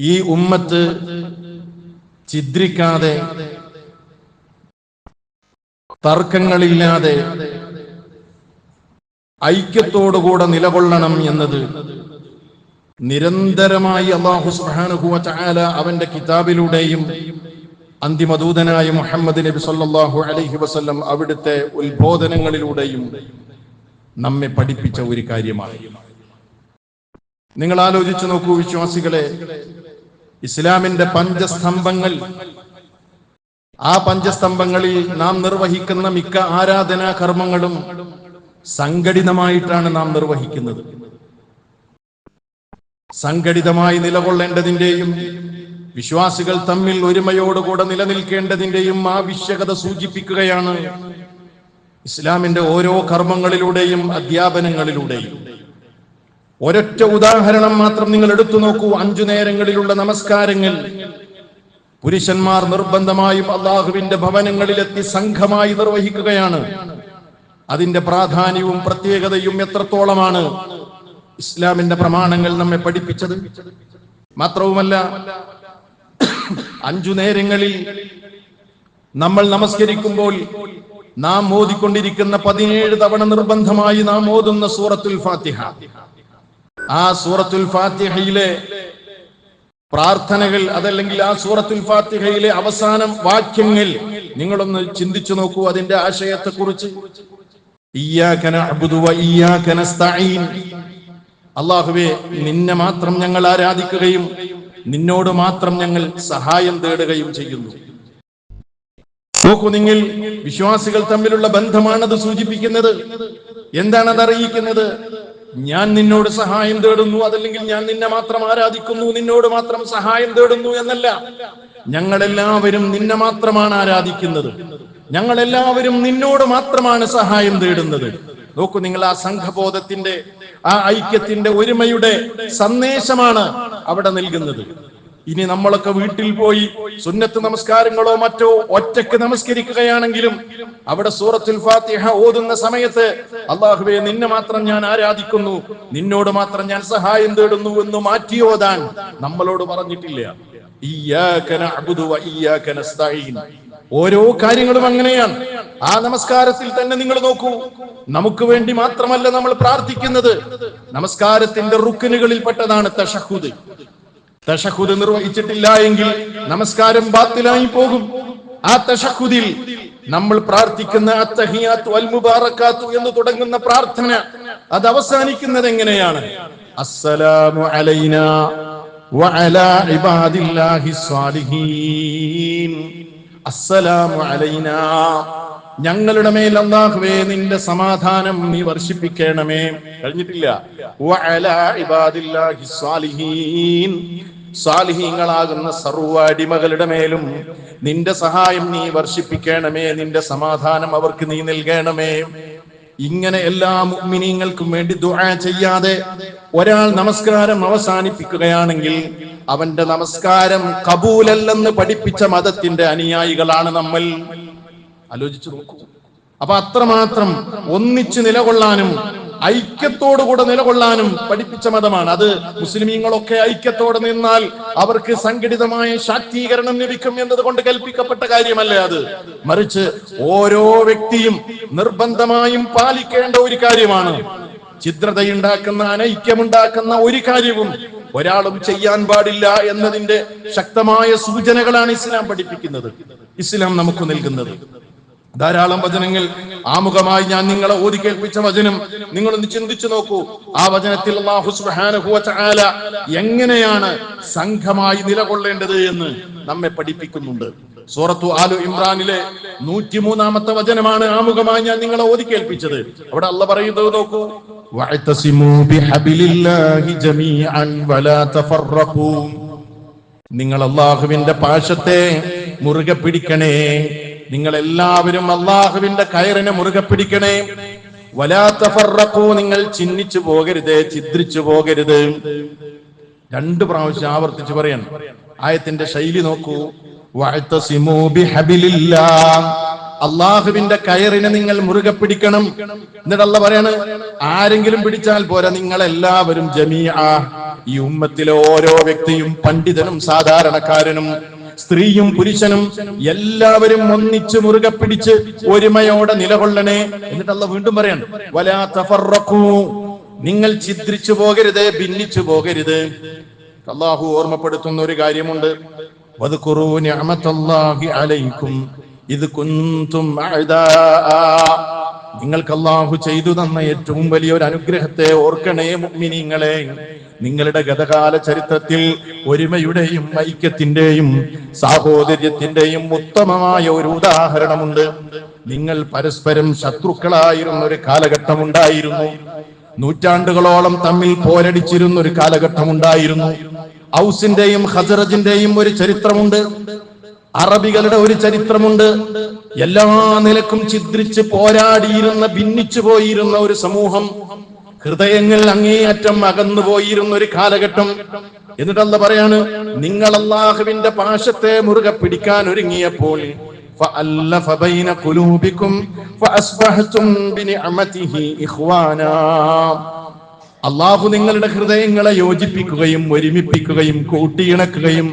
ഈ ഉമ്മത്ത് ചിദ്രിക്കാതെ തർക്കങ്ങളില്ലാതെ ഐക്യത്തോടുകൂടെ നിലകൊള്ളണം എന്നത് നിരന്തരമായി അള്ളാഹു സുബ്ഹാനഹു വ തആല അവന്റെ കിതാബിലൂടെയും അന്തിമദൂതനായ മുഹമ്മദ് നബി സല്ലാഹു അലൈഹി വസ്ല്ലം അവിടുത്തെ ഉത്ബോധനങ്ങളിലൂടെയും നമ്മെ പഠിപ്പിച്ച ഒരു കാര്യമാണ് നിങ്ങൾ ആലോചിച്ചു നോക്കൂ വിശ്വാസികളെ ഇസ്ലാമിന്റെ പഞ്ചസ്തംഭങ്ങൾ. ആ പഞ്ചസ്തംഭങ്ങളിൽ നാം നിർവഹിക്കുന്ന മിക്ക ആരാധനാ കർമ്മങ്ങളും സംഘടിതമായിട്ടാണ് നാം നിർവഹിക്കുന്നത്. സംഘടിതമായി നിലകൊള്ളേണ്ടതിന്റെയും വിശ്വാസികൾ തമ്മിൽ ഒരുമയോടുകൂടെ നിലനിൽക്കേണ്ടതിന്റെയും ആവശ്യകത സൂചിപ്പിക്കുകയാണ് ഇസ്ലാമിന്റെ ഓരോ കർമ്മങ്ങളിലൂടെയും അധ്യാപനങ്ങളിലൂടെയും. ഒരൊറ്റ ഉദാഹരണം മാത്രം നിങ്ങൾ എടുത്തു നോക്കൂ. അഞ്ചു നേരങ്ങളിലുള്ള നമസ്കാരങ്ങൾ. പുരുഷന്മാർ നിർബന്ധമായും അള്ളാഹുവിന്റെ ഭവനങ്ങളിലെത്തി സംഘമായി നിർവഹിക്കുകയാണ്. അതിന്റെ പ്രാധാന്യവും പ്രത്യേകതയും എത്രത്തോളമാണ്? ഇസ്ലാമിന്റെ പ്രമാണങ്ങൾ നമ്മെ പഠിപ്പിച്ചത്. മാത്രവുമല്ല അഞ്ചു നേരങ്ങളിൽ നമ്മൾ നമസ്കരിക്കുമ്പോൾ നാം ഓതിക്കൊണ്ടിരിക്കുന്ന പതിനേഴ് തവണ നിർബന്ധമായി നാം ഓതുന്ന സൂറത്തുൽ ഫാത്തിഹ. ആ സൂറത്തുൽ ഫാത്തിഹയിലെ പ്രാർത്ഥനകൾ അതല്ലെങ്കിൽ ആ സൂറത്തുൽ ഫാത്തിഹയിലെ അവസാനം വാക്യങ്ങൾ നിങ്ങളൊന്ന് ചിന്തിച്ചു നോക്കൂ അതിന്റെ ആശയത്തെ കുറിച്ച് അള്ളാഹുവെ നിന്നെ മാത്രം ഞങ്ങൾ ആരാധിക്കുകയും നിന്നോട് മാത്രം ഞങ്ങൾ സഹായം തേടുകയും ചെയ്യുന്നു. നോക്കൂ നിങ്ങൾ വിശ്വാസികൾ തമ്മിലുള്ള ബന്ധമാണത് സൂചിപ്പിക്കുന്നത്. എന്താണ് അത് അറിയിക്കുന്നത്? ഞാൻ നിന്നോട് സഹായം തേടുന്നു അതല്ലെങ്കിൽ ഞാൻ നിന്നെ മാത്രം ആരാധിക്കുന്നു നിന്നോട് മാത്രം സഹായം തേടുന്നു എന്നല്ല. ഞങ്ങളെല്ലാവരും നിന്നെ മാത്രമാണ് ആരാധിക്കുന്നത്. ഞങ്ങളെല്ലാവരും നിന്നോട് മാത്രമാണ് സഹായം തേടുന്നത്. നോക്കൂ നിങ്ങൾ ആ സംഘബോധത്തിന്റെ ആ ഐക്യത്തിന്റെ ഒരുമയുടെ സന്ദേശമാണ് അവിടെ നൽകുന്നത്. ഇനി നമ്മളൊക്കെ വീട്ടിൽ പോയി സുന്നത്ത് നമസ്കാരങ്ങളോ മറ്റോ ഒറ്റയ്ക്ക് നമസ്കരിക്കുകയാണെങ്കിലും അവിടെ സൂറത്തുൽ ഫാത്തിഹ ഓതുന്ന സമയത്ത് അള്ളാഹുബെ നിന്നെ മാത്രം ഞാൻ ആരാധിക്കുന്നു. നിന്നോട് മാത്രം ഞാൻ സഹായം തേടുന്നു എന്ന് മാറ്റി ഓതാൻ നമ്മളോട് പറഞ്ഞിട്ടില്ല. ഓരോ കാര്യങ്ങളും അങ്ങനെയാണ്. ആ നമസ്കാരത്തിൽ തന്നെ നിങ്ങൾ നോക്കൂ. നമുക്ക് വേണ്ടി മാത്രമല്ല നമ്മൾ പ്രാർത്ഥിക്കുന്നത്. നമസ്കാരത്തിന്റെ റുക്കിനുകളിൽ പെട്ടതാണ് തഷഹുദ്. തഷഹുദ് നിർവഹിച്ചിട്ടില്ല എങ്കിൽ നമസ്കാരം ബാത്തിലായി പോകും. ആ തഷഹുദിൽ നമ്മൾ പ്രാർത്ഥിക്കുന്ന അത്തഹിയാത്തു അൽ മുബാറക്കാത്തു എന്ന് തുടങ്ങുന്ന പ്രാർത്ഥന അത് അവസാനിക്കുന്നത് എങ്ങനെയാണ്? അസ്സലാമു അലൈനാ വഅലാ ഇബാദില്ലാഹി സ്വാലിഹീൻ. അസ്സലാമു അലൈനാ ഞങ്ങളുടെ മേൽ അള്ളാഹുവേ നിന്റെ സമാധാനം നീ വർഷിപ്പിക്കണമേ. കഴിഞ്ഞിട്ടില്ല. സാലിഹീങ്ങളാകുന്ന സർവ അടിമകളുടെ മേലും നിന്റെ സഹായം നീ വർഷിപ്പിക്കണമേ. നിന്റെ സമാധാനം അവർക്ക് നീ നൽകണമേ. ഇങ്ങനെ എല്ലാ മുഗ്മിനീങ്ങൾക്കും വേണ്ടി ദുആ ചെയ്യാതെ ഒരാൾ നമസ്കാരം അവസാനിപ്പിക്കുകയാണെങ്കിൽ അവന്റെ നമസ്കാരം കബൂലല്ലെന്ന് പഠിപ്പിച്ച മതത്തിന്റെ അനുയായികളാണ് നമ്മൾ. ആലോചിച്ചു നോക്കൂ. അപ്പൊ അത്രമാത്രം ഒന്നിച്ച് നിലകൊള്ളാനും ഐക്യത്തോടുകൂടെ നിലകൊള്ളാനും പഠിപ്പിച്ച മതമാണ്. അത് മുസ്ലിമീങ്ങളൊക്കെ ഐക്യത്തോടെ നിന്നാൽ അവർക്ക് സംഘടിതമായ ശാക്തീകരണം ലഭിക്കും എന്നതുകൊണ്ട് കൽപ്പിക്കപ്പെട്ട കാര്യമല്ല അത്? മറിച്ച് ഓരോ വ്യക്തിയും നിർബന്ധമായും പാലിക്കേണ്ട ഒരു കാര്യമാണ്. ഛിദ്രതയുണ്ടാക്കുന്ന അനൈക്യമുണ്ടാക്കുന്ന ഒരു കാര്യവും ഒരാളും ചെയ്യാൻ പാടില്ല എന്നതിന്റെ ശക്തമായ സൂചനകളാണ് ഇസ്ലാം പഠിപ്പിക്കുന്നത്. ഇസ്ലാം നമുക്ക് നൽകുന്നത്. ധാരാളം വചനങ്ങൾ. ആമുഖമായി ഞാൻ നിങ്ങളെ ഓതി കേൾപ്പിച്ച വചനം. നിങ്ങൾ ഒന്ന് ചിന്തിച്ചു നോക്കൂ. ആ വചനത്തിൽ എങ്ങനെയാണ് സംഘമായി നിലകൊള്ളേണ്ടത് എന്ന് നമ്മെ പഠിപ്പിക്കുന്നുണ്ട്. സൂറത്തു ആലു ഇമ്രാനിലെ നൂറ്റിമൂന്നാമത്തെ വചനമാണ് ആമുഖമായി ഞാൻ നിങ്ങളെ ഓതി കേൾപ്പിച്ചത്. അവിടെ അല്ല പറയുന്നത് നോക്കൂ. നിങ്ങൾ അള്ളാഹുവിന്റെ പാശത്തെ മുറുകെ പിടിക്കണേ. നിങ്ങൾ എല്ലാവരും അള്ളാഹുവിന്റെ കയറിനെ മുറുകെ പിടിക്കണേ. വലാത്തഫറക്കൂ നിങ്ങൾ ചിഹ്നിച്ചു പോകരുത് ചിദ്രിച്ചു പോകരുത്. രണ്ട് പ്രാവശ്യം ആവർത്തിച്ച് പറയണം. ആയത്തിന്റെ ശൈലി നോക്കൂ. അള്ളാഹുവിന്റെ കയറിനെ നിങ്ങൾ മുറുകെ പിടിക്കണം. എന്നിട്ട് അല്ല പറയാണ്? ആരെങ്കിലും പിടിച്ചാൽ പോരാ നിങ്ങൾ എല്ലാവരും ജമീഅ. ഈ ഉമ്മത്തിലെ ഓരോ വ്യക്തിയും പണ്ഡിതനും സാധാരണക്കാരനും. സ്ത്രീയും പുരുഷനും എല്ലാവരും ഒന്നിച്ച് മുറുകെ പിടിച്ച് ഒരുമയോടെ നിലകൊള്ളണേ. എന്നിട്ട് അല്ല വീണ്ടും പറയാണ് വലാ തഫറക്കൂ നിങ്ങൾ ഛിദ്രിച്ചു പോകരുത് ഭിന്നിച്ചു പോകരുത്. അള്ളാഹു ഓർമ്മപ്പെടുത്തുന്ന ഒരു കാര്യമുണ്ട്. അലൈക്കും ഇത് കുന്തും. നിങ്ങൾക്ക് അള്ളാഹു ചെയ്തു തന്ന ഏറ്റവും വലിയ ഒരു അനുഗ്രഹത്തെ ഓർക്കണേ മുഗ്മിനിങ്ങളെ. നിങ്ങളുടെ ഗതകാല ചരിത്രത്തിൽ ഒരുമയുടെയും ഐക്യത്തിന്റെയും സാഹോദര്യത്തിന്റെയും ഉത്തമമായ ഒരു ഉദാഹരണമുണ്ട്. നിങ്ങൾ പരസ്പരം ശത്രുക്കളായിരുന്ന ഒരു കാലഘട്ടമുണ്ടായിരുന്നു. നൂറ്റാണ്ടുകളോളം തമ്മിൽ പോരടിച്ചിരുന്ന ഒരു കാലഘട്ടമുണ്ടായിരുന്നു. ഔസിന്റെയും ഹസറജിന്റെയും ഒരു ചരിത്രമുണ്ട്. അറബികളുടെ ഒരു ചരിത്രമുണ്ട് എല്ലാ നിലക്കും ചിദ്രിച്ച് പോരാടിയിരുന്ന ഭിന്നിച്ചു പോയിരുന്ന ഒരു സമൂഹം ഹൃദയങ്ങൾ അങ്ങേയറ്റം അകന്നു പോയിരുന്ന ഒരു കാലഘട്ടം എന്നിട്ടല്ല പറയാണ് നിങ്ങൾ അള്ളാഹുവിന്റെ പാശത്തെ മുറുകെ പിടിക്കാൻ ഒരുങ്ങിയപ്പോൾ فألف بين قلوبكم فأصبحتم بنعمته إخوانا അള്ളാഹു നിങ്ങളുടെ ഹൃദയങ്ങളെ യോജിപ്പിക്കുകയും ഒരുമിപ്പിക്കുകയും കൂട്ടിയിണക്കുകയും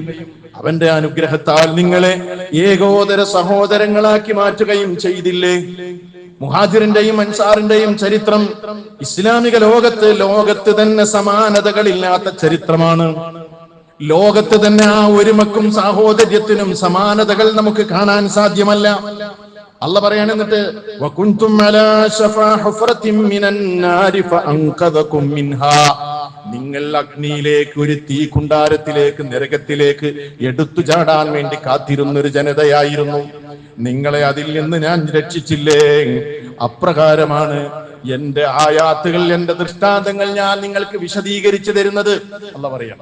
അവന്റെ അനുഗ്രഹത്താൽ നിങ്ങളെ ഏകോദര സഹോദരങ്ങളാക്കി മാറ്റുകയും ചെയ്തില്ലേ? മുഹാജിറിന്റെയും അൻസാറിന്റെയും ചരിത്രം ഇസ്ലാമിക ലോകത്ത് ലോകത്ത് തന്നെ സമാനതകളില്ലാത്ത ചരിത്രമാണ്. ലോകത്ത് തന്നെ ആ ഒരുമക്കും സാഹോദര്യത്തിനും സമാനതകൾ നമുക്ക് കാണാൻ സാധ്യമല്ല. അല്ല പറയാണ് എന്നിട്ട് അലാ മിനന്നാരി മിൻഹാ. നിങ്ങൾ അഗ്നിയിലേക്ക് ഒരു തീ കുണ്ടാരത്തിലേക്ക് നരകത്തിലേക്ക് എടുത്തു ചാടാൻ വേണ്ടി കാത്തിരുന്നൊരു ജനതയായിരുന്നു. നിങ്ങളെ അതിൽ നിന്ന് ഞാൻ രക്ഷിച്ചില്ലേ? അപ്രകാരമാണ് എന്റെ ആയാത്തുകൾ എന്റെ ദൃഷ്ടാന്തങ്ങൾ ഞാൻ നിങ്ങൾക്ക് വിശദീകരിച്ചു തരുന്നത്. അല്ല പറയാം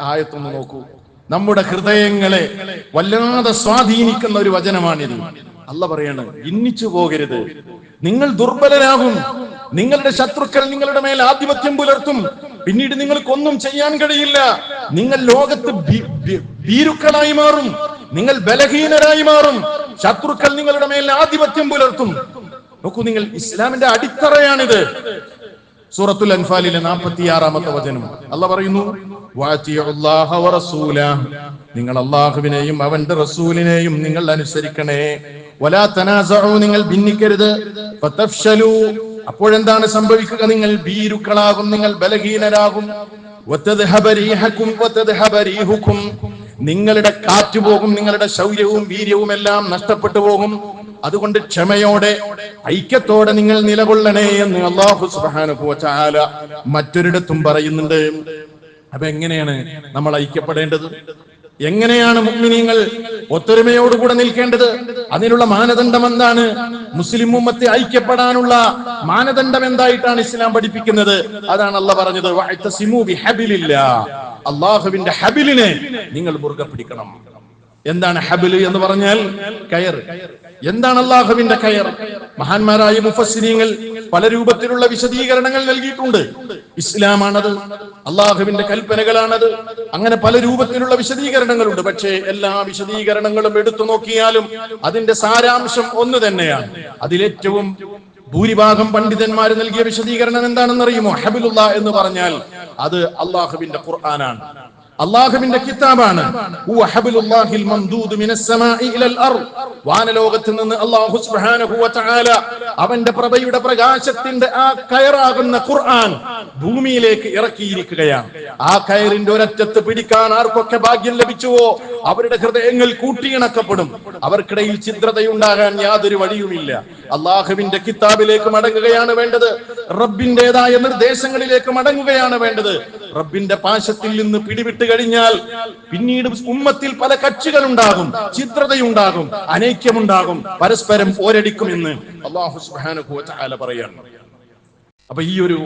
ആയത്തൊന്ന് നോക്കൂ. നമ്മുടെ ഹൃദയങ്ങളെ വല്ലാതെ സ്വാധീനിക്കുന്ന ഒരു വചനമാണിത്. അല്ല പറയാണ് ഇന്നിച്ചു പോകരുത്. നിങ്ങൾ ദുർബലരാകും. നിങ്ങളുടെ ശത്രുക്കൾ നിങ്ങളുടെ മേൽ ആധിപത്യം പുലർത്തും. പിന്നീട് നിങ്ങൾക്കൊന്നും ചെയ്യാൻ കഴിയില്ല. നിങ്ങൾ ലോകത്ത് ഭീരുക്കളായി മാറും. നിങ്ങൾ ബലഹീനരായി മാറും. ശത്രുക്കൾ നിങ്ങളുടെ മേൽ ആധിപത്യം പുലർത്തും. നോക്കൂ നിങ്ങൾ ഇസ്ലാമിന്റെ അടിത്തറയാണിത്. സൂറത്തുൽ അൻഫാലിലെ നാൽപ്പത്തി ആറാമത്തെ വചനം. അല്ല പറയുന്നു. നിങ്ങൾ അള്ളാഹുവിനെയും അവന്റെ റസൂലിനെയും നിങ്ങൾ അനുസരിക്കണേ. വലാ തനാസഉ നിങ്ങൾ ഭിന്നിക്കരുത്. അപ്പോഴെന്താണ് സംഭവിക്കുക? നിങ്ങൾ ഭീരുക്കളാകും നിങ്ങൾ ബലഹീനരാകും. നിങ്ങളുടെ കാറ്റ് പോകും നിങ്ങളുടെ ശൗര്യവും വീര്യവും എല്ലാം നഷ്ടപ്പെട്ടു പോകും. അതുകൊണ്ട് ക്ഷമയോടെ ഐക്യത്തോടെ നിങ്ങൾ നിലകൊള്ളണേ എന്ന് അള്ളാഹു സുബ്ഹാനഹു വതആല മറ്റൊരിടത്തും പറയുന്നുണ്ട്. അപ്പൊ എങ്ങനെയാണ് നമ്മൾ ഐക്യപ്പെടേണ്ടത്? എങ്ങനെയാണ് മുഗ്മിനീങ്ങൾ ഒത്തൊരുമയോടുകൂടെ നിൽക്കേണ്ടത്? അതിനുള്ള മാനദണ്ഡം എന്താണ്? മുസ്ലിം ഉമ്മത്തെ ഐക്യപ്പെടാനുള്ള മാനദണ്ഡം എന്തായിട്ടാണ് ഇസ്ലാം പഠിപ്പിക്കുന്നത്? അതാണ് അല്ല പറഞ്ഞത്. അള്ളാഹുവിന്റെ ഹബിലിനെ നിങ്ങൾ മുറുകെ പിടിക്കണം. എന്താണ് ഹബിൽ എന്ന് പറഞ്ഞാൽ? കയർ എന്താണ് അള്ളാഹുവിന്റെ കയർ? മഹാന്മാരായ മുഫസ്സിനീങ്ങൾ പല രൂപത്തിലുള്ള വിശദീകരണങ്ങൾ നൽകിയിട്ടുണ്ട്. ഇസ്ലാമാണത് അള്ളാഹുവിന്റെ കൽപ്പനകളാണത്. അങ്ങനെ പല രൂപത്തിലുള്ള വിശദീകരണങ്ങളുണ്ട്. പക്ഷേ എല്ലാ വിശദീകരണങ്ങളും എടുത്തു നോക്കിയാലും അതിന്റെ സാരാംശം ഒന്ന് തന്നെയാണ്. അതിലേറ്റവും ഭൂരിഭാഗം പണ്ഡിതന്മാർ നൽകിയ വിശദീകരണം എന്താണെന്ന് അറിയുമോ ഹബിലുള്ള എന്ന് പറഞ്ഞാൽ അത് അള്ളാഹുവിന്റെ ഖുർആനാണ്. അള്ളാഹുവിന്റെ കിതാബാണ്. വാനലോകത്ത് നിന്ന് തആല അവന്റെ പ്രഭയുടെ പ്രകാശത്തിന്റെ ആ കയറാകുന്ന ഖുർആൻ ഭൂമിയിലേക്ക് ഇറക്കിയിരിക്കുകയാണ്. ആ കയറിന്റെ ഒരറ്റത്ത് പിടിക്കാൻ ആർക്കൊക്കെ ഭാഗ്യം ലഭിച്ചുവോ? അവരുടെ ഹൃദയങ്ങൾ കൂട്ടിയിണക്കപ്പെടും. അവർക്കിടയിൽ ചിത്രതയുണ്ടാകാൻ യാതൊരു വഴിയുമില്ല. അള്ളാഹുവിന്റെ കിതാബിലേക്ക് മടങ്ങുകയാണ് വേണ്ടത്. റബ്ബിന്റേതായ നിർദ്ദേശങ്ങളിലേക്ക് മടങ്ങുകയാണ് വേണ്ടത്. റബ്ബിന്റെ പാശത്തിൽ നിന്ന് പിടിവിട്ട് കഴിഞ്ഞാൽ പിന്നീട് ഉമ്മത്തിൽ പല കക്ഷികളുണ്ടാകും ചിത്രതയുണ്ടാകും അനൈക്യമുണ്ടാകും പരസ്പരം പോരടിക്കുമെന്ന് അള്ളാഹു സുബ്ഹാനഹു വ തആല പറയാണ്. അപ്പൊ ഈ ഒരു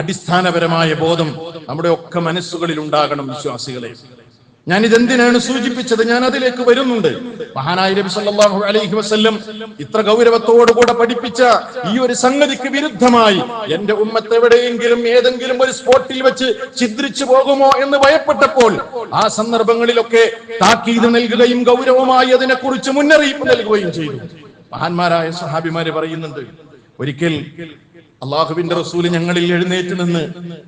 അടിസ്ഥാനപരമായ ബോധം നമ്മുടെ ഒക്കെ മനസ്സുകളിൽ ഉണ്ടാകണം വിശ്വാസികളെ. ഞാൻ ഇതെന്തിനാണ് സൂചിപ്പിച്ചത്? ഞാൻ അതിലേക്ക് വരുന്നുണ്ട്. മഹാനായ നബി സല്ലല്ലാഹു അലൈഹി വസല്ലം ഇത്ര ഗൗരവത്തോടുകൂടെ പഠിപ്പിച്ച ഈ ഒരു സംഗതിക്ക് വിരുദ്ധമായി എന്റെ ഉമ്മത്ത് എവിടെയെങ്കിലും ഏതെങ്കിലും ഒരു സ്പോട്ടിൽ വെച്ച് ഛിദ്രിച്ചു പോകുമോ എന്ന് ഭയപ്പെട്ടപ്പോൾ ആ സന്ദർഭങ്ങളിലൊക്കെ താക്കീത് നൽകുകയും ഗൗരവമായി അതിനെക്കുറിച്ച് മുന്നറിയിപ്പ് നൽകുകയും ചെയ്തു. മഹാന്മാരായ സഹാബിമാര് പറയുന്നുണ്ട് ഒരിക്കൽ അള്ളാഹുവിന്റെ റസൂൽ ഞങ്ങളിൽ എഴുന്നേറ്റ് നിന്ന്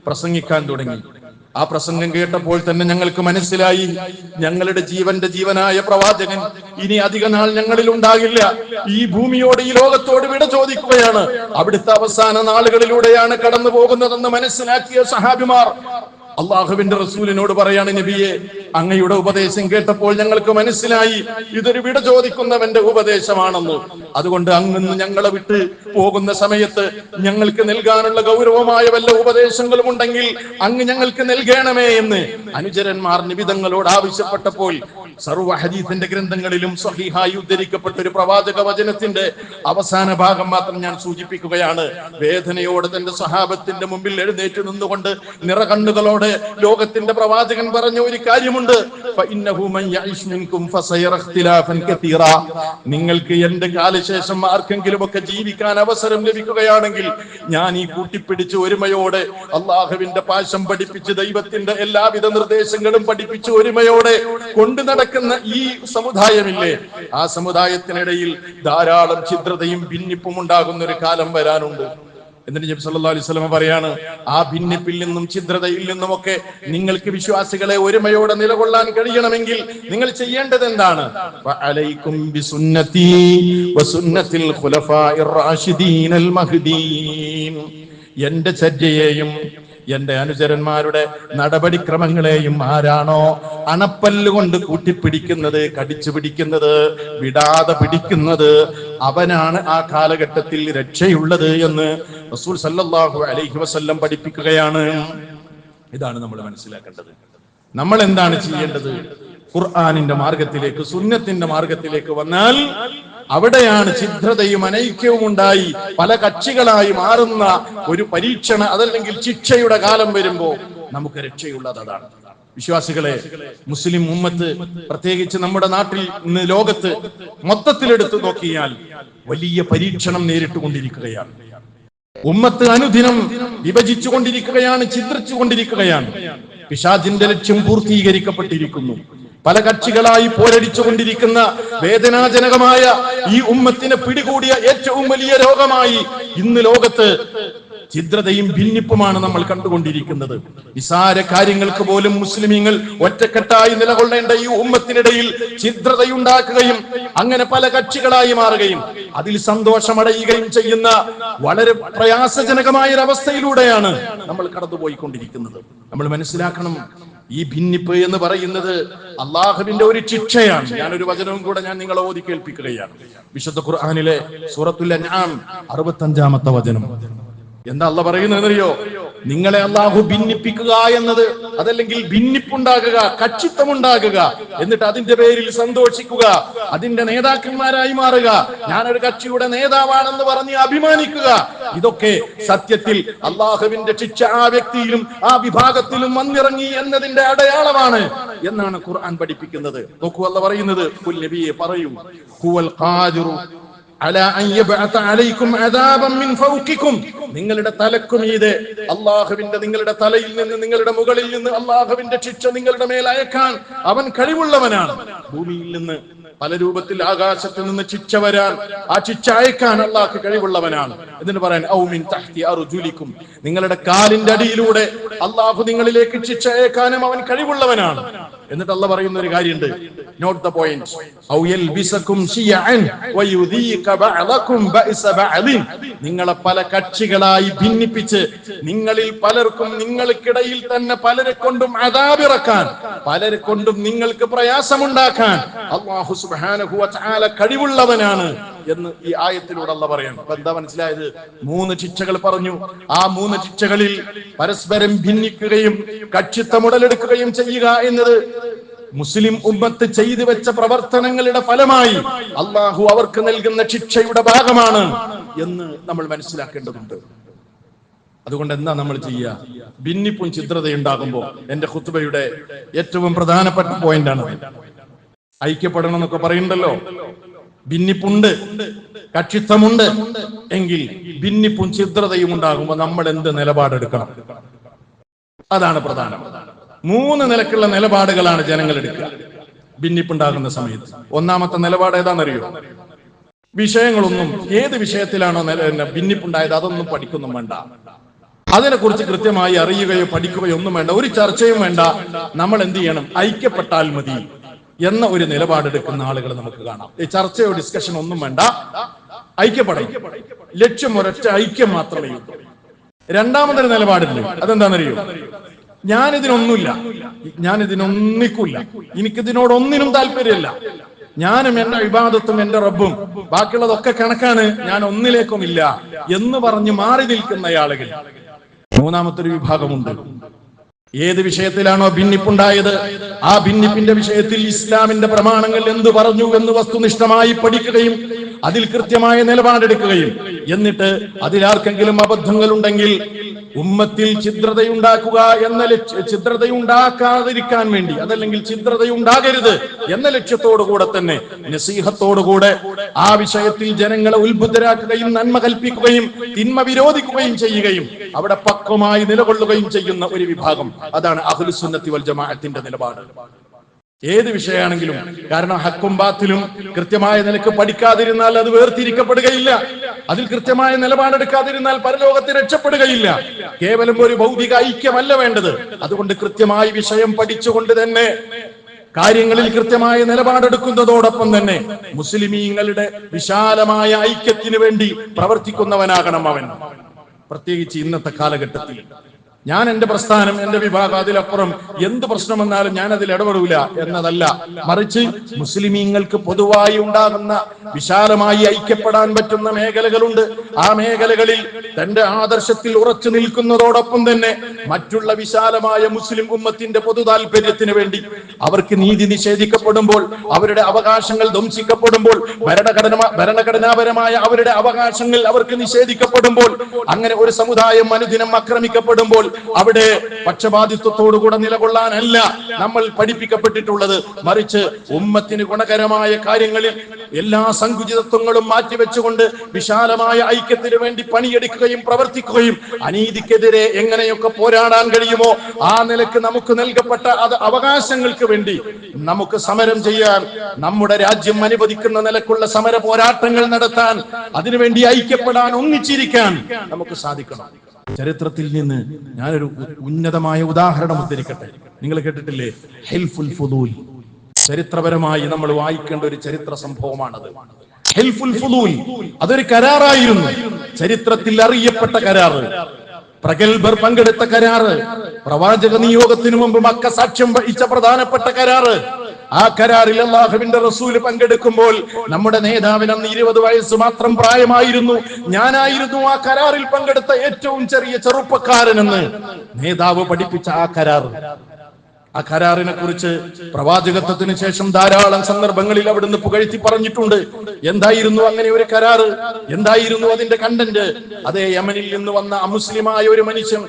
പ്രസംഗിക്കാൻ തുടങ്ങി. ആ പ്രസംഗം കേട്ടപ്പോൾ തന്നെ ഞങ്ങൾക്ക് മനസ്സിലായി. ഞങ്ങളുടെ ജീവന്റെ ജീവനായ പ്രവാചകൻ ഇനി അധിക നാൾ ഞങ്ങളിൽ ഉണ്ടാകില്ല. ഈ ഭൂമിയോട് ഈ ലോകത്തോട് വിട ചോദിക്കുകയാണ്. അവിടുത്തെ അവസാന നാളുകളിലൂടെയാണ് കടന്നു പോകുന്നതെന്ന് മനസ്സിലാക്കിയ സഹാബിമാർ. അള്ളാഹുവിന്റെ റസൂലിനോട് പറയാണ് നബിയെ അങ്ങയുടെ ഉപദേശം കേട്ടപ്പോൾ ഞങ്ങൾക്ക് മനസ്സിലായി. ഇതൊരു വിട ചോദിക്കുന്നവന്റെ ഉപദേശമാണെന്ന്. അതുകൊണ്ട് അങ്ങ് ഞങ്ങളെ വിട്ട് പോകുന്ന സമയത്ത് ഞങ്ങൾക്ക് നൽകാനുള്ള ഗൗരവമായ വല്ല ഉപദേശങ്ങളും ഉണ്ടെങ്കിൽ അങ്ങ് ഞങ്ങൾക്ക് നൽകണമേ എന്ന് അനുചരന്മാർ നിബിതങ്ങളോട് ആവശ്യപ്പെട്ടപ്പോൾ സർവ ഹദീസിന്റെ ഗ്രന്ഥങ്ങളിലും സഹിഹായി ഉദ്ധരിക്കപ്പെട്ട ഒരു പ്രവാചക വചനത്തിന്റെ അവസാന ഭാഗം മാത്രം ഞാൻ സൂചിപ്പിക്കുകയാണ്. വേദനയോടെ തന്റെ സഹാബത്തിന്റെ മുമ്പിൽ എഴുന്നേറ്റ് നിന്നുകൊണ്ട് നിറകണ്ണുകളോടെ ലോകത്തിന്റെ പ്രവാചകൻ പറഞ്ഞ ഒരു കാര്യമുണ്ട്. നിങ്ങൾക്ക് എന്റെ കാലശേഷം ആർക്കെങ്കിലും ഒക്കെ ജീവിക്കാൻ അവസരം ലഭിക്കുകയാണെങ്കിൽ ഞാൻ ഈ കൂട്ടിപ്പിടിച്ച് ഒരുമയോടെ അള്ളാഹുവിന്റെ പാശം പഠിപ്പിച്ച് ദൈവത്തിന്റെ എല്ലാവിധ നിർദ്ദേശങ്ങളും പഠിപ്പിച്ച് ഒരുമയോടെ കൊണ്ടു നടക്കുന്ന ഈ സമുദായമില്ലേ? ആ സമുദായത്തിനിടയിൽ ധാരാളം ഛിദ്രതയും ഭിന്നിപ്പും ഉണ്ടാകുന്ന ഒരു കാലം വരാനുണ്ട്. എന്നിട്ട് നബി സല്ലല്ലാഹു അലൈഹി വസല്ലം പറയാണ് ആ ഭിന്നിപ്പിൽ നിന്നും ഛിദ്രതയിൽ നിന്നുമൊക്കെ നിങ്ങൾക്ക് വിശ്വാസികളെ ഒരുമയോടെ നിലകൊള്ളാൻ കഴിയണമെങ്കിൽ നിങ്ങൾ ചെയ്യേണ്ടത് എന്താണ്? എന്റെ ചര്യയെയും എന്റെ അനുചരന്മാരുടെ നടപടിക്രമങ്ങളെയും ആരാണോ അണപ്പല്ലുകൊണ്ട് കൂട്ടിപ്പിടിക്കുന്നത് കടിച്ചു പിടിക്കുന്നത് വിടാതെ പിടിക്കുന്നത് അവനാണ് ആ കാലഘട്ടത്തിൽ രക്ഷയുള്ളത് എന്ന് റസൂൽ സല്ലാഹു അലൈഹി വസല്ലം പഠിപ്പിക്കുകയാണ്. ഇതാണ് നമ്മൾ മനസ്സിലാക്കേണ്ടത്. നമ്മൾ എന്താണ് ചെയ്യേണ്ടത്? ഖുർആാനിന്റെ മാർഗത്തിലേക്ക് സുന്നത്തിന്റെ മാർഗത്തിലേക്ക് വന്നാൽ അവിടെയാണ് ഛിദ്രതയും അനൈക്യവും ഉണ്ടായി. പല കക്ഷികളായി മാറുന്ന ഒരു പരീക്ഷണ അതല്ലെങ്കിൽ ശിക്ഷയുടെ കാലം വരുമ്പോ നമുക്ക് രക്ഷയുള്ളത് അതാണ്. വിശ്വാസികളെ മുസ്ലിം ഉമ്മത്ത് പ്രത്യേകിച്ച് നമ്മുടെ നാട്ടിൽ ഇന്ന് ലോകത്ത് മൊത്തത്തിലെടുത്തു നോക്കിയാൽ വലിയ പരീക്ഷണം നേരിട്ടുകൊണ്ടിരിക്കുകയാണ് ഉമ്മത്ത് അനുദിനം വിഭജിച്ചു കൊണ്ടിരിക്കുകയാണ് ചിത്രിച്ചു കൊണ്ടിരിക്കുകയാണ്. പിശാജിന്റെ ലക്ഷ്യം പൂർത്തീകരിക്കപ്പെട്ടിരിക്കുന്നു. പല കക്ഷികളായി പോരടിച്ചു കൊണ്ടിരിക്കുന്ന വേദനാജനകമായ ഈ ഉമ്മത്തിനെ പിടികൂടിയ ഏറ്റവും വലിയ രോഗമായി ഇന്ന് ലോകത്ത് ഛിദ്രതയും ഭിന്നിപ്പുമാണ് നമ്മൾ കണ്ടുകൊണ്ടിരിക്കുന്നത്. നിസാര കാര്യങ്ങൾക്ക് പോലും മുസ്ലിമീങ്ങൾ ഒറ്റക്കെട്ടായി നിലകൊള്ളേണ്ട ഈ ഉമ്മത്തിനിടയിൽ ഛിദ്രതയുണ്ടാക്കുകയും അങ്ങനെ പല കക്ഷികളായി മാറുകയും അതിൽ സന്തോഷമടയുകയും ചെയ്യുന്ന വളരെ പ്രയാസജനകമായ ഒരു നമ്മൾ കടന്നുപോയിക്കൊണ്ടിരിക്കുന്നത്. നമ്മൾ മനസ്സിലാക്കണം ഈ ഭിന്നിപ്പ് എന്ന് പറയുന്നത് അള്ളാഹുവിന്റെ ഒരു ശിക്ഷയാണ്. ഞാൻ ഒരു വചനവും കൂടെ ഞാൻ നിങ്ങളെ ഓതി കേൾപ്പിക്കുകയാണ്. വിശുദ്ധ ഖുർആാനിലെ സൂറത്തുൽ അൻആം അറുപത്തഞ്ചാമത്തെ വചനം. എന്താ അല്ല പറയുന്നതെന്നറിയോ നിങ്ങളെ അള്ളാഹു ഭിന്നിപ്പിക്കുക എന്നത് അതല്ലെങ്കിൽ ഭിന്നിപ്പുണ്ടാകുക കക്ഷിത്വമുണ്ടാകുക എന്നിട്ട് അതിന്റെ പേരിൽ സന്തോഷിക്കുക അതിന്റെ നേതാക്കന്മാരായി മാറുക ഞാനൊരു കക്ഷിയുടെ നേതാവാണെന്ന് പറഞ്ഞ് അഭിമാനിക്കുക. ഇതൊക്കെ സത്യത്തിൽ അള്ളാഹുവിന്റെ ശിക്ഷ ആ വ്യക്തിയിലും ആ വിഭാഗത്തിലും വന്നിറങ്ങി എന്നതിന്റെ അടയാളമാണ് എന്നാണ് ഖുർആൻ പഠിപ്പിക്കുന്നത്. നോക്കൂ അല്ല പറയുന്നത്. "ഖുൽ നബിയെ പറയൂ ഹുവൽ തലക്കും ഇത് നിങ്ങളുടെ അള്ളാഹുവിന്റെ നിങ്ങളുടെ തലയിൽ നിന്ന് നിങ്ങളുടെ മുകളിൽ നിന്ന് അള്ളാഹുവിന്റെ ശിക്ഷ നിങ്ങളുടെ മേൽ അയക്കാൻ അവൻ കഴിവുള്ളവനാണ്. ഭൂമിയിൽ നിന്ന് പല രൂപത്തിൽ ആകാശത്ത് നിന്ന് ശിക്ഷ വരാൻ ആ ശിക്ഷ അയക്കാൻ അള്ളാഹ് കഴിവുള്ളവനാണ്. എന്നിട്ട് പറയാൻ ഔമിൻ തഹ്തി അർജുലിക്കും. നിങ്ങളുടെ കാലിന്റെ അടിയിലൂടെ അള്ളാഹു നിങ്ങളിലേക്ക് ശിക്ഷ അയക്കാനും അവൻ കഴിവുള്ളവനാണ്. എന്നിട്ട് അല്ല പറയുന്ന ഒരു കാര്യമുണ്ട്. നോട്ട് ദ പോയിന്റ് ഔ യൽബിസകും ശിയഅൻ വയുദീക ബഅദകും ബഅസ ബഅദിൻ നിങ്ങളെ പല കക്ഷികളായി ഭിന്നിപ്പിച്ച് നിങ്ങളിൽ പലർക്കും നിങ്ങൾക്കിടയിൽ തന്നെ പലരെ കൊണ്ടും അതാപിറക്കാൻ പലരെ കൊണ്ടും നിങ്ങൾക്ക് പ്രയാസമുണ്ടാക്കാൻ അള്ളാഹു സുബ്ഹാനഹു വതആല കഴിവുള്ളവനാണ് എന്ന് ഈ ആയത്തിലൂടെ അല്ല പറയണം അപ്പൊ എന്താ മനസ്സിലായത്? മൂന്ന് ശിക്ഷകൾ പറഞ്ഞു. ആ മൂന്ന് ശിക്ഷകളിൽ പരസ്പരം ഭിന്നിക്കുകയും കക്ഷിത്തമുടലെടുക്കുകയും ചെയ്യുക എന്നത് മുസ്ലിം ഉമ്മത്ത് ചെയ്തു വെച്ച പ്രവർത്തനങ്ങളുടെ ഫലമായി അള്ളാഹു അവർക്ക് നൽകുന്ന ശിക്ഷയുടെ ഭാഗമാണ് എന്ന് നമ്മൾ മനസ്സിലാക്കേണ്ടതുണ്ട്. അതുകൊണ്ട് എന്താ നമ്മൾ ചെയ്യുക? ഭിന്നിപ്പും ചിത്രതയുണ്ടാകുമ്പോൾ എന്റെ ഖുത്ബയുടെ ഏറ്റവും പ്രധാനപ്പെട്ട പോയിന്റാണ് ഐക്യപ്പെടണം എന്നൊക്കെ പറയുന്നുണ്ടല്ലോ. ഭിന്നിപ്പുണ്ട് കക്ഷിത്വമുണ്ട്. എങ്കിൽ ഭിന്നിപ്പും ചിത്രതയും ഉണ്ടാകുമ്പോൾ നമ്മൾ എന്ത് നിലപാടെടുക്കണം? അതാണ് പ്രധാനം. മൂന്ന് നിലക്കുള്ള നിലപാടുകളാണ് ജനങ്ങൾ എടുക്കുക. ഭിന്നിപ്പുണ്ടാകുന്ന സമയത്ത്. ഒന്നാമത്തെ നിലപാട് ഏതാണെന്നറിയോ? വിഷയങ്ങളൊന്നും ഏത് വിഷയത്തിലാണോ ഭിന്നിപ്പുണ്ടായത് അതൊന്നും പഠിക്കൊന്നും വേണ്ട. അതിനെക്കുറിച്ച് കൃത്യമായി അറിയുകയോ പഠിക്കുകയോ ഒന്നും വേണ്ട. ഒരു ചർച്ചയും വേണ്ട. നമ്മൾ എന്ത് ചെയ്യണം? ഐക്യപ്പെട്ടാൽ മതി. എന്ന ഒരു നിലപാടെടുക്കുന്ന ആളുകൾ നമുക്ക് കാണാം. ഈ ചർച്ചയോ ഡിസ്കഷൻ ഒന്നും വേണ്ട. ഐക്യപ്പെടണം. ലക്ഷ്യം ഒരൊറ്റ ഐക്യം മാത്രമേ ഉള്ളൂ. രണ്ടാമതൊരു നിലപാടില്ല അതെന്താണെന്നറിയോ? ഞാൻ ഇതിനൊന്നുമില്ല ഞാൻ ഇതിനൊന്നിക്കില്ല എനിക്കിതിനോടൊന്നിനും താല്പര്യമില്ല. ഞാനും എന്റെ വിവാദത്തും എന്റെ റബ്ബും ബാക്കിയുള്ളതൊക്കെ കണക്കാണ്. ഞാൻ ഒന്നിലേക്കും ഇല്ല എന്ന് പറഞ്ഞ് മാറി നിൽക്കുന്ന ആളുകൾ. മൂന്നാമത്തെ ഒരു വിഭാഗമുണ്ട്. ഏത് വിഷയത്തിലാണോ ഭിന്നിപ്പുണ്ടായത്? ആ ഭിന്നിപ്പിന്റെ വിഷയത്തിൽ ഇസ്ലാമിന്റെ പ്രമാണങ്ങൾ എന്തു പറഞ്ഞു എന്ന് വസ്തുനിഷ്ഠമായി പഠിക്കുകയും അതിൽ കൃത്യമായ നിലപാടെടുക്കുകയും. എന്നിട്ട് അതിലാർക്കെങ്കിലും അബദ്ധങ്ങൾ ഉണ്ടെങ്കിൽ ഉമ്മത്തിൽ ഛിദ്രതയുണ്ടാക്കുക എന്ന ലക്ഷ്യ ഛിദ്രതയുണ്ടാക്കാതിരിക്കാൻ വേണ്ടി അതല്ലെങ്കിൽ ഛിദ്രതയുണ്ടാകരുത് എന്ന ലക്ഷ്യത്തോടുകൂടെ തന്നെ നസീഹത്തോടുകൂടെ ആ വിഷയത്തിൽ ജനങ്ങളെ ഉത്ബുദ്ധരാക്കുകയും നന്മ കൽപ്പിക്കുകയും തിന്മ വിരോധിക്കുകയും ചെയ്യുകയും അവിടെ പക്വമായി നിലകൊള്ളുകയും ചെയ്യുന്ന ഒരു വിഭാഗം. അതാണ് അഹുലുസുന്നത്തി വൽ ജമാഅത്തിന്റെ നിലപാട്. ഏത് വിഷയമാണെങ്കിലും കാരണം ഹക്കും ബാത്തിലും കൃത്യമായ നിലയ്ക്ക് പഠിക്കാതിരുന്നാൽ അത് വേർതിരിക്കപ്പെടുകയില്ല. അതിൽ കൃത്യമായ നിലപാടെടുക്കാതിരുന്നാൽ പരലോകത്ത് രക്ഷപ്പെടുകയില്ല. കേവലം ഒരു ഭൗതിക ഐക്യമല്ല വേണ്ടത്. അതുകൊണ്ട് കൃത്യമായി വിഷയം പഠിച്ചുകൊണ്ട് തന്നെ കാര്യങ്ങളിൽ കൃത്യമായ നിലപാടെടുക്കുന്നതോടൊപ്പം തന്നെ മുസ്ലിമീങ്ങളുടെ വിശാലമായ ഐക്യത്തിന് വേണ്ടി പ്രവർത്തിക്കുന്നവനാകണം അവൻ. പ്രത്യേകിച്ച് ഇന്നത്തെ കാലഘട്ടത്തിൽ ഞാൻ എന്റെ പ്രസ്ഥാനം എന്റെ വിഭാഗം അതിലപ്പുറം എന്ത് പ്രശ്നം വന്നാലും ഞാൻ അതിൽ ഇടപെടൂല എന്നതല്ല. മറിച്ച് മുസ്ലിമീങ്ങൾക്ക് പൊതുവായി ഉണ്ടാകുന്ന വിശാലമായി ഐക്യപ്പെടാൻ പറ്റുന്ന മേഖലകളുണ്ട്. ആ മേഖലകളിൽ തന്റെ ആദർശത്തിൽ ഉറച്ചു നിൽക്കുന്നതോടൊപ്പം തന്നെ മറ്റുള്ള വിശാലമായ മുസ്ലിം ഉമ്മത്തിന്റെ പൊതു താല്പര്യത്തിന് വേണ്ടി അവർക്ക് നീതി നിഷേധിക്കപ്പെടുമ്പോൾ അവരുടെ അവകാശങ്ങൾ ധ്വംസിക്കപ്പെടുമ്പോൾ ഭരണഘടന ഭരണഘടനാപരമായ അവരുടെ അവകാശങ്ങൾ അവർക്ക് നിഷേധിക്കപ്പെടുമ്പോൾ അങ്ങനെ ഒരു സമുദായം അനുദിനം ആക്രമിക്കപ്പെടുമ്പോൾ അവിടെ പക്ഷപാതിത്വത്തോടുകൂടെ നിലകൊള്ളാനല്ല നമ്മൾ പഠിപ്പിക്കപ്പെട്ടിട്ടുള്ളത്. മറിച്ച് ഉമ്മത്തിന് ഗുണകരമായ കാര്യങ്ങളിൽ എല്ലാ സങ്കുചിതത്വങ്ങളും മാറ്റിവെച്ചുകൊണ്ട് വിശാലമായ ഐക്യത്തിന് വേണ്ടി പണിയെടുക്കുകയും പ്രവർത്തിക്കുകയും അനീതിക്കെതിരെ എങ്ങനെയൊക്കെ പോരാടാൻ കഴിയുമോ ആ നിലയ്ക്ക് നമുക്ക് നൽകപ്പെട്ട അത് അവകാശങ്ങൾക്ക് വേണ്ടി നമുക്ക് സമരം ചെയ്യാൻ നമ്മുടെ രാജ്യം അനുവദിക്കുന്ന നിലക്കുള്ള സമര പോരാട്ടങ്ങൾ നടത്താൻ അതിനുവേണ്ടി ഐക്യപ്പെടാൻ ഒന്നിച്ചിരിക്കാൻ നമുക്ക് സാധിക്കണം. ചരിത്രത്തിൽ നിന്ന് ഞാനൊരു ഉന്നതമായ ഉദാഹരണം ഉദ്ധരിക്കട്ടെ. നിങ്ങൾ കേട്ടിട്ടില്ലേ? ഹെൽഫുൽ ഫുദൂൽ. ചരിത്രപരമായി നമ്മൾ വായിക്കേണ്ട ഒരു ചരിത്ര സംഭവമാണത്. ഹെൽഫുൽ ഫുദൂൽ അതൊരു കരാറായിരുന്നു. ചരിത്രത്തിൽ അറിയപ്പെട്ട കരാറ്. പ്രഗത്ഭർ പങ്കെടുത്ത കരാറ്. പ്രവാചക നിയോഗത്തിനു മുമ്പ് മക്ക സാക്ഷ്യം വഹിച്ച പ്രധാനപ്പെട്ട കരാറ്. ആ കരാറിൽ അള്ളാഹുവിന്റെ റസൂൽ പങ്കെടുക്കുമ്പോൾ നമ്മുടെ നേതാവിന് അന്ന് ഇരുപത് വയസ്സ് മാത്രം പ്രായമായിരുന്നു. ഞാനായിരുന്നു ആ കരാറിൽ പങ്കെടുത്ത ഏറ്റവും ചെറിയ ചെറുപ്പക്കാരനെന്ന് നേതാവ് പഠിപ്പിച്ച ആ കരാർ. ആ കരാറിനെ കുറിച്ച് പ്രവാചകത്വത്തിന് ശേഷം ധാരാളം സന്ദർഭങ്ങളിൽ അവിടുന്ന് പുകഴ്ത്തി പറഞ്ഞിട്ടുണ്ട്. എന്തായിരുന്നു അങ്ങനെ ഒരു കരാറ് എന്തായിരുന്നു അതിന്റെ കണ്ടന്റ് അതേ യമനിൽ നിന്ന് വന്ന അമുസ്ലിമായ ഒരു മനുഷ്യൻ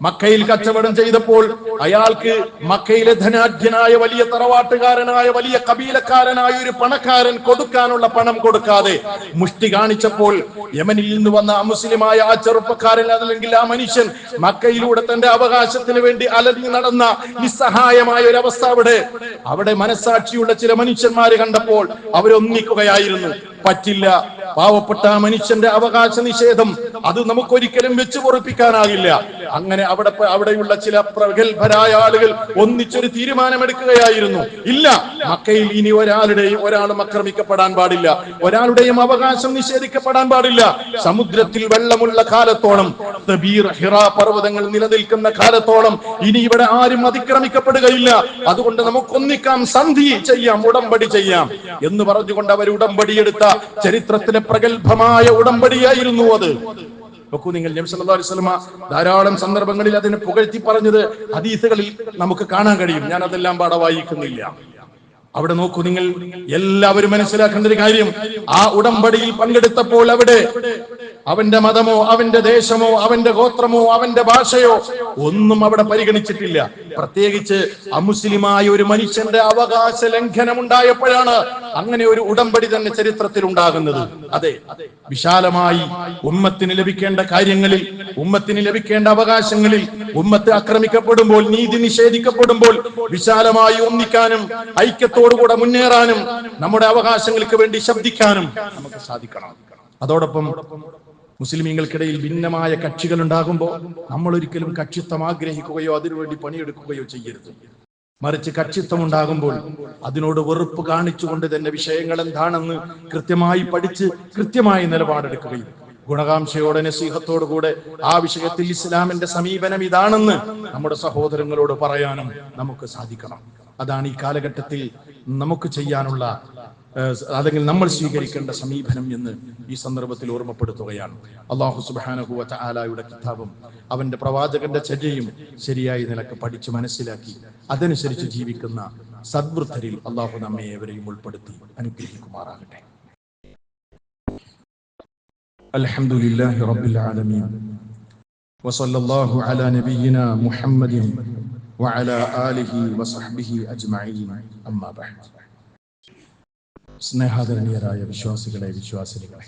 മക്കയിൽ കച്ചവടം ചെയ്തപ്പോൾ അയാൾക്ക് മക്കയിലെ ധനാഢ്യനായ വലിയ തറവാട്ടുകാരനായ വലിയ കബീലക്കാരനായ ഒരു പണക്കാരൻ കൊടുക്കാനുള്ള പണം കൊടുക്കാതെ മുഷ്ടി കാണിച്ചപ്പോൾ യമനിൽ നിന്ന് വന്ന അമുസ്ലിമായ ആ ചെറുപ്പക്കാരൻ അല്ലെങ്കിൽ ആ മനുഷ്യൻ മക്കയിലൂടെ തന്റെ അവകാശത്തിന് വേണ്ടി അലഞ്ഞു നടന്ന നിസ്സഹായമായ ഒരു അവസ്ഥ അവിടെ. അവിടെ മനസാക്ഷിയുള്ള ചില മനുഷ്യന്മാര് കണ്ടപ്പോൾ അവരൊന്നിക്കുകയായിരുന്നു. പറ്റില്ല. പാവപ്പെട്ട മനുഷ്യന്റെ അവകാശ നിഷേധം അത് നമുക്കൊരിക്കലും വെച്ചു പൊറപ്പിക്കാനാകില്ല. അങ്ങനെ അവിടെ അവിടെയുള്ള ചില പ്രഗത്ഭരായ ആളുകൾ ഒന്നിച്ചൊരു തീരുമാനമെടുക്കുകയായിരുന്നു. ഇല്ല മക്കയിൽ ഇനി ഒരാളുടെയും ഒരാളും ആക്രമിക്കപ്പെടാൻ പാടില്ല. ഒരാളുടെയും അവകാശം നിഷേധിക്കപ്പെടാൻ പാടില്ല. സമുദ്രത്തിൽ വെള്ളമുള്ള കാലത്തോളം തബീർ ഹിറ പർവതങ്ങൾ നിലനിൽക്കുന്ന കാലത്തോളം ഇനി ഇവിടെ ആരും അതിക്രമിക്കപ്പെടുകയില്ല. അതുകൊണ്ട് നമുക്കൊന്നിക്കാം സന്ധി ചെയ്യാം ഉടമ്പടി ചെയ്യാം എന്ന് പറഞ്ഞുകൊണ്ട് അവർ ഉടമ്പടിയെടുത്ത ചരിത്രത്തിലെ പ്രഗത്ഭമായ ഉടമ്പടിയായിരുന്നു അത്. നോക്കൂ നിങ്ങൾ നബി സല്ലല്ലാഹു അലൈഹി വസല്ലമ ധാരാളം സന്ദർഭങ്ങളിൽ അതിനെ പുകഴ്ത്തി പറഞ്ഞത് ഹദീസുകളിൽ നമുക്ക് കാണാൻ കഴിയും. ഞാൻ അതെല്ലാം പാടെ വായിക്കുന്നില്ല അവിടെ നോക്കൂ നിങ്ങൾ. എല്ലാവരും മനസ്സിലാക്കേണ്ട ഒരു കാര്യം. ആ ഉടമ്പടിയിൽ പങ്കെടുത്തപ്പോൾ അവിടെ അവന്റെ മതമോ അവന്റെ ദേശമോ അവന്റെ ഗോത്രമോ അവന്റെ ഭാഷയോ ഒന്നും അവിടെ പരിഗണിച്ചിട്ടില്ല. പ്രത്യേകിച്ച് അമുസ്ലിമായ ഒരു മനുഷ്യന്റെ അവകാശ ലംഘനം ഉണ്ടായപ്പോഴാണ് അങ്ങനെ ഒരു ഉടമ്പടി തന്നെ ചരിത്രത്തിൽ ഉണ്ടാകുന്നത് അതെ. വിശാലമായി ഉമ്മത്തിന് ലഭിക്കേണ്ട കാര്യങ്ങളിൽ ഉമ്മത്തിന് ലഭിക്കേണ്ട അവകാശങ്ങളിൽ ഉമ്മത്ത് ആക്രമിക്കപ്പെടുമ്പോൾ നീതി നിഷേധിക്കപ്പെടുമ്പോൾ വിശാലമായി ഒന്നിക്കാനും ഐക്യത്തോടുകൂടെ മുന്നേറാനും നമ്മുടെ അവകാശങ്ങൾക്ക് വേണ്ടി ശബ്ദിക്കാനും നമുക്ക് സാധിക്കണം. അതോടൊപ്പം മുസ്ലിമീങ്ങൾക്കിടയിൽ ഭിന്നമായ കക്ഷികൾ ഉണ്ടാകുമ്പോൾ നമ്മൾ ഒരിക്കലും കക്ഷിത്വം ആഗ്രഹിക്കുകയോ അതിനുവേണ്ടി പണിയെടുക്കുകയോ ചെയ്യരുത്. മറിച്ച് കക്ഷിത്വം ഉണ്ടാകുമ്പോൾ അതിനോട് വെറുപ്പ് കാണിച്ചുകൊണ്ട് തന്നെ വിഷയങ്ങൾ എന്താണെന്ന് കൃത്യമായി പഠിച്ച് കൃത്യമായി നിലപാടെടുക്കുകയും ഗുണകാംക്ഷയോടെ നസീഹത്തോടുകൂടെ ആ വിഷയത്തിൽ ഇസ്ലാമിന്റെ സമീപനം ഇതാണെന്ന് നമ്മുടെ സഹോദരങ്ങളോട് പറയാനും നമുക്ക് സാധിക്കണം. അതാണ് ഈ കാലഘട്ടത്തിൽ നമുക്ക് ചെയ്യാനുള്ള അല്ലെങ്കിൽ നമ്മൾ സ്വീകരിക്കേണ്ട സമീപനം എന്ന് ഈ സന്ദർഭത്തിൽ ഓർമ്മപ്പെടുത്തുകയാണ് അള്ളാഹു സുബാനഹുവ ആലായുടെ കിതാബും അവന്റെ പ്രവാചകന്റെ ചര്യയും ശരിയായ നിലക്ക് പഠിച്ച് മനസ്സിലാക്കി അതനുസരിച്ച് ജീവിക്കുന്ന സദ്വൃദ്ധരിൽ അള്ളാഹു നമ്മെ ഏവരെയും ഉൾപ്പെടുത്തി അനുഗ്രഹിക്കുമാറാകട്ടെ الحمد لله رب العالمين وصلى الله على نبينا محمد وعلى آله وصحبه أجمعين أما بعد സ്നേഹാദരണീയരായ വിശ്വാസികളെ വിശ്വാസിനികളെ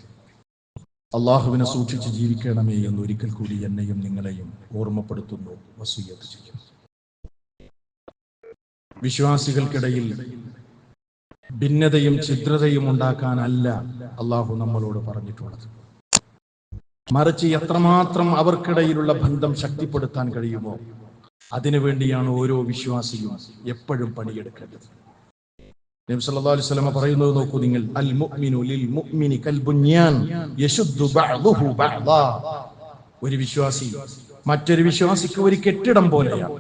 അള്ളാഹുവിനെ സൂക്ഷിച്ച് ജീവിക്കണമേ എന്ന് ഒരിക്കൽ കൂടി എന്നെയും നിങ്ങളെയും ഓർമ്മപ്പെടുത്തുന്നു വസൂയത്ത് ചെയ്യുന്നു വിശ്വാസികൾക്കിടയിൽ ഭിന്നതയും ഛിദ്രതയും ഉണ്ടാക്കാനല്ല അള്ളാഹു നമ്മളോട് പറഞ്ഞിട്ടുള്ളത്. മറിച്ച് എത്രമാത്രം അവർക്കിടയിലുള്ള ബന്ധം ശക്തിപ്പെടുത്താൻ കഴിയുമോ അതിനുവേണ്ടിയാണ് ഓരോ വിശ്വാസിയും എപ്പോഴും പണിയെടുക്കേണ്ടത്. നബി സല്ലല്ലാഹു അലൈഹി പറയുന്നത് നോക്കൂ നിങ്ങൾ. അൽ മുഅ്മിനു ലിൽ മുഅ്മിനി കൽ യശുദ്ദു ഒരു വിശ്വാസി മറ്റൊരു വിശ്വാസിക്ക് ഒരു കെട്ടിടം പോലെയാണ്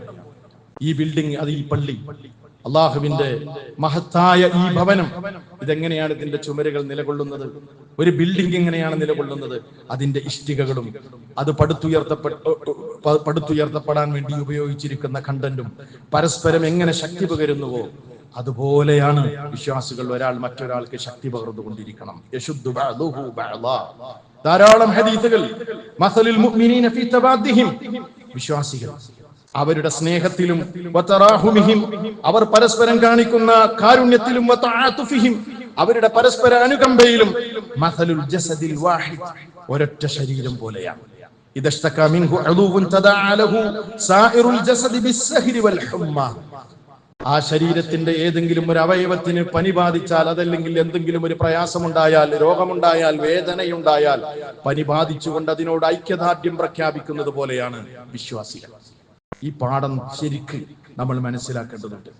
ഈ ബിൽഡിംഗ് അത് ഈ പള്ളി. അള്ളാഹുവിന്റെ മഹത്തായ ഈ ഭവനം ഇതെങ്ങനെയാണ് ഇതിന്റെ ചുമരുകൾ നിലകൊള്ളുന്നത്? ഒരു ബിൽഡിംഗ് എങ്ങനെയാണ് നിലകൊള്ളുന്നത്? അതിന്റെ ഇഷ്ടികകളും അത് പടുത്തുയർത്തപ്പെട്ട പടുത്തുയർത്തപ്പെടാൻ വേണ്ടി ഉപയോഗിച്ചിരിക്കുന്ന കണ്ടന്റും പരസ്പരം എങ്ങനെ ശക്തി പകരുന്നുവോ? അതുപോലെയാണ് വിശ്വാസികൾ. ഒരാൾ മറ്റൊരാൾക്ക് ശക്തി പകർന്നുകൊണ്ടിരിക്കണം. ധാരാളം ഹദീസുകൾ. ഫീ വിശ്വാസികൾ. അവരുടെ സ്നേഹത്തിലും അവർ പരസ്പരം കാണിക്കുന്ന കാരുണ്യത്തിലും അവരുടെ പരസ്പര അനുകമ്പയിലും മസലുൽ ജസദിൽ വാഹിദ്. ഒരൊറ്റ ശരീരം പോലെയാണ്. ഇദഷ്തക ആ ശരീരത്തിന്റെ ഏതെങ്കിലും ഒരു അവയവത്തിന് പനി ബാധിച്ചാൽ അതല്ലെങ്കിൽ എന്തെങ്കിലും ഒരു പ്രയാസമുണ്ടായാൽ രോഗമുണ്ടായാൽ വേദനയുണ്ടായാൽ പനി ബാധിച്ചുകൊണ്ട് അതിനോട് ഐക്യദാർഢ്യം പ്രഖ്യാപിക്കുന്നത് പോലെയാണ് വിശ്വാസികൾ. ഈ പാഠം ശരിക്ക് നമ്മൾ മനസ്സിലാക്കേണ്ടതുണ്ട്.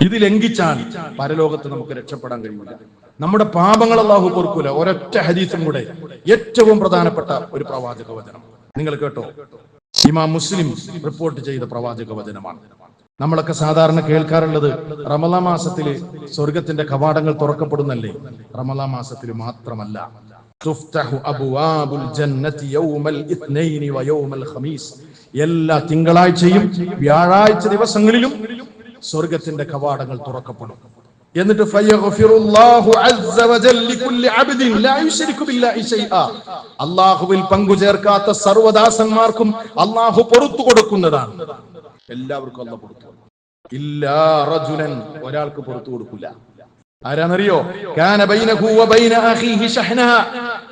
ഇത് ലംഘിച്ചാൽ പരലോകത്ത് നമുക്ക് രക്ഷപ്പെടാൻ കഴിയില്ല. നമ്മുടെ പാപങ്ങൾ അള്ളാഹു പൊറുക്കൂല. ഒരൊറ്റ ഹദീസും കൂടെ ഏറ്റവും പ്രധാനപ്പെട്ട ഒരു പ്രവാചക വചനം. നിങ്ങൾ കേട്ടോ? ഇമാം മുസ്ലിം റിപ്പോർട്ട് ചെയ്ത പ്രവാചക വചനമാണ്. നമ്മളൊക്കെ സാധാരണ കേൾക്കാറുള്ളത് റമല മാസത്തിൽ സ്വർഗത്തിന്റെ കവാടങ്ങൾ തുറക്കപ്പെടുന്നല്ലേ? റമല മാസത്തിൽ മാത്രമല്ല. എല്ലാ തിങ്കളാഴ്ചയും വ്യാഴാഴ്ച ദിവസങ്ങളിലും സ്വർഗത്തിന്റെ കവാടങ്ങൾ തുറക്കപ്പെടും. എന്നിട്ട് അള്ളാഹുവിൽ പങ്കുചേർക്കാത്ത സർവദാസന്മാർക്കും അള്ളാഹു പൊറുത്തു കൊടുക്കുന്നതാണ്. എല്ലാവർക്കും അല്ല പുറത്തു ഇല്ല റജുനൻ ഒരാൾക്ക് പുറത്തു കൊടുക്കില്ല. ഷഹ്ന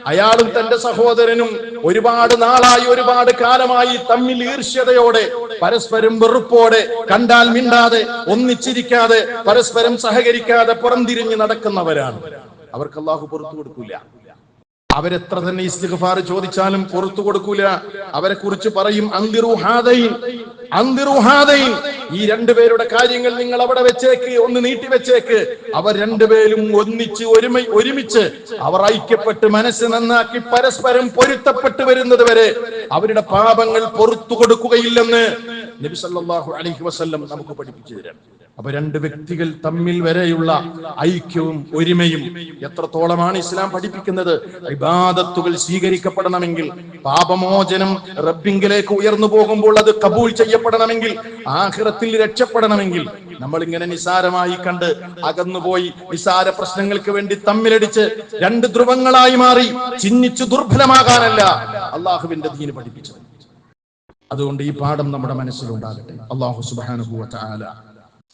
അയാളും തന്റെ സഹോദരനും ഒരുപാട് നാളായി ഒരുപാട് കാലമായി തമ്മിൽ ഈർഷ്യതയോടെ പരസ്പരം വെറുപ്പോടെ കണ്ടാൽ മിണ്ടാതെ ഒന്നിച്ചിരിക്കാതെ പരസ്പരം സഹകരിക്കാതെ പുറംതിരിഞ്ഞ് നടക്കുന്നവരാണ്. അവർക്ക് അള്ളാഹു പുറത്തു കൊടുക്കൂല അവരെത്ര തന്നെ ഇസ്തിഗ്ഫാർ ചോദിച്ചാലും പുറത്തു കൊടുക്കൂല. അവരെ കുറിച്ച് പറയും ഈ രണ്ടുപേരുടെ കാര്യങ്ങൾ നിങ്ങൾ അവിടെ വെച്ചേക്ക് ഒന്ന് നീട്ടി വെച്ചേക്ക്. അവർ രണ്ടുപേരും ഒന്നിച്ച് ഒരുമ ഒരുമിച്ച് അവർ ഐക്യപ്പെട്ട് മനസ്സ് നന്നാക്കി പരസ്പരം പൊരുത്തപ്പെട്ട് വരുന്നത് വരെ അവരുടെ പാപങ്ങൾ പുറത്തു കൊടുക്കുകയില്ലെന്ന് നബി സല്ലല്ലാഹു അലൈഹി വസല്ലം നമുക്ക് പഠിപ്പിച്ചു തരാം. അപ്പൊ രണ്ട് വ്യക്തികൾ തമ്മിൽ വരെയുള്ള ഐക്യവും ഒരുമയും എത്രത്തോളമാണ് ഇസ്ലാം പഠിപ്പിക്കുന്നത്? ഇബാദത്തുകൾ സ്വീകരിക്കപ്പെടണമെങ്കിൽ പാപമോചനം റബ്ബിങ്കിലേക്ക് ഉയർന്നു പോകുമ്പോൾ അത് കബൂൾ ചെയ്യപ്പെടണമെങ്കിൽ ആഖിറത്തിൽ രക്ഷപ്പെടണമെങ്കിൽ നമ്മൾ ഇങ്ങനെ നിസാരമായി കണ്ട് അകന്നുപോയി നിസാര പ്രശ്നങ്ങൾക്ക് വേണ്ടി തമ്മിലടിച്ച് രണ്ട് ധ്രുവങ്ങളായി മാറി ചിഹ്നിച്ചു ദുർബലമാകാനല്ല അള്ളാഹുവിന്റെ ദീന് പഠിപ്പിച്ചത്. അതുകൊണ്ട് ഈ പാഠം നമ്മുടെ മനസ്സിലുണ്ടാകട്ടെ. അള്ളാഹു സുബാനുഭൂവ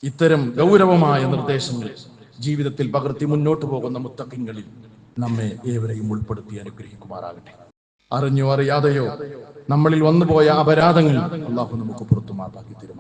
ഇത്തരം ഗൗരവമായ നിർദ്ദേശങ്ങൾ ജീവിതത്തിൽ പകർത്തി മുന്നോട്ട് പോകുന്ന മുത്തക്കിങ്ങളിൽ നമ്മെ ഏവരെയും ഉൾപ്പെടുത്തി അനുഗ്രഹിക്കുമാറാകട്ടെ. അറിഞ്ഞോ അറിയാതെയോ നമ്മളിൽ വന്നുപോയ അപരാധങ്ങൾ അള്ളാഹു നമുക്ക് പുറത്തു മാപ്പാക്കി തീരുമാറാകട്ടെ